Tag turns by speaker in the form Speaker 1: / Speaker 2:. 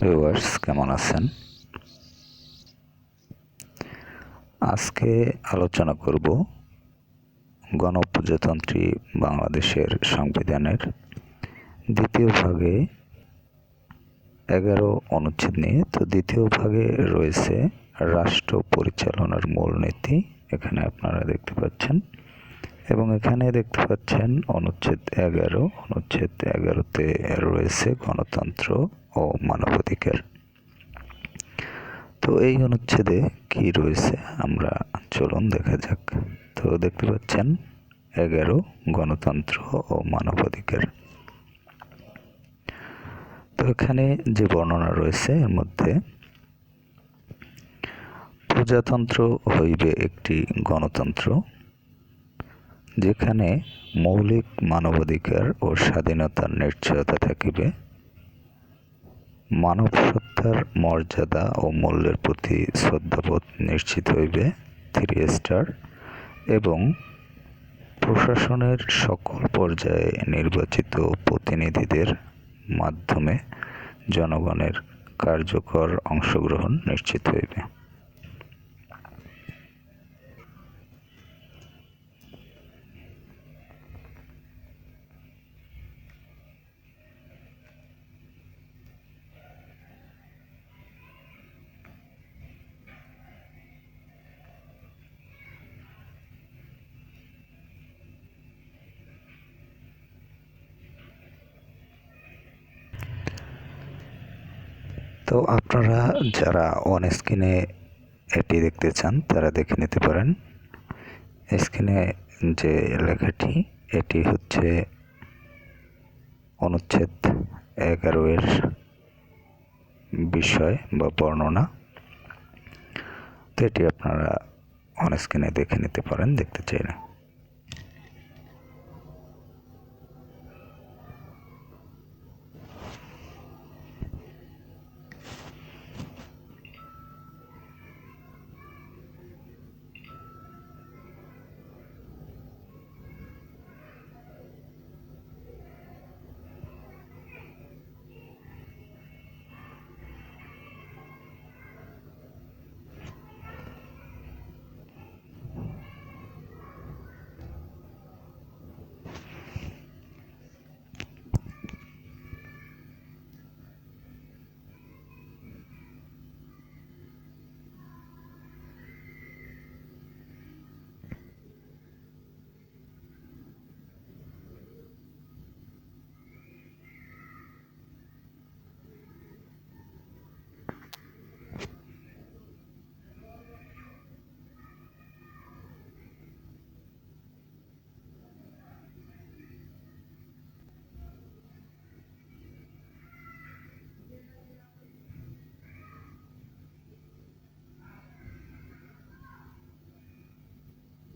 Speaker 1: Viewers কেমন আছেন? আজকে আলোচনা করব গণপ্রজাতন্ত্রী বাংলাদেশের সংবিধানের দ্বিতীয় ভাগে এগারো অনুচ্ছেদ নিয়ে। তো দ্বিতীয় ভাগে রয়েছে রাষ্ট্র পরিচালনার মূলনীতি, এখানে আপনারা দেখতে পাচ্ছেন। এবং এখানে দেখতে পাচ্ছেন অনুচ্ছেদ এগারো। অনুচ্ছেদ এগারোতে রয়েছে গণতন্ত্র ও মানবাধিকার তো এই অনুচ্ছেদে কি রয়েছে আমরা চলুন দেখা যাক। তো দেখতে পাচ্ছেন এগারো, গণতন্ত্র ও মানবাধিকার তো এখানে যে বর্ণনা রয়েছে এর মধ্যে, প্রজাতন্ত্র হইবে একটি গণতন্ত্র যেখানে মৌলিক মানবাধিকার ও স্বাধীনতার নিশ্চয়তা থাকিবে মানব সত্তার মর্যাদা ও মূল্যের প্রতি শ্রদ্ধাবোধ নিশ্চিত হইবে থ্রি স্টার এবং প্রশাসনের সকল পর্যায়ে নির্বাচিত প্রতিনিধিদের মাধ্যমে জনগণের কার্যকর অংশগ্রহণ নিশ্চিত হইবে। তো আপনারা যারা অন স্ক্রিনে এটি দেখতে চান, তারা দেখে নিতে পারেন। স্ক্রিনে যে লেখাটি, এটি হচ্ছে অনুচ্ছেদ এগারো এর বিষয় বা বর্ণনা। তো এটি আপনারা অন স্ক্রিনে দেখে নিতে পারেন, দেখতে চাইলে।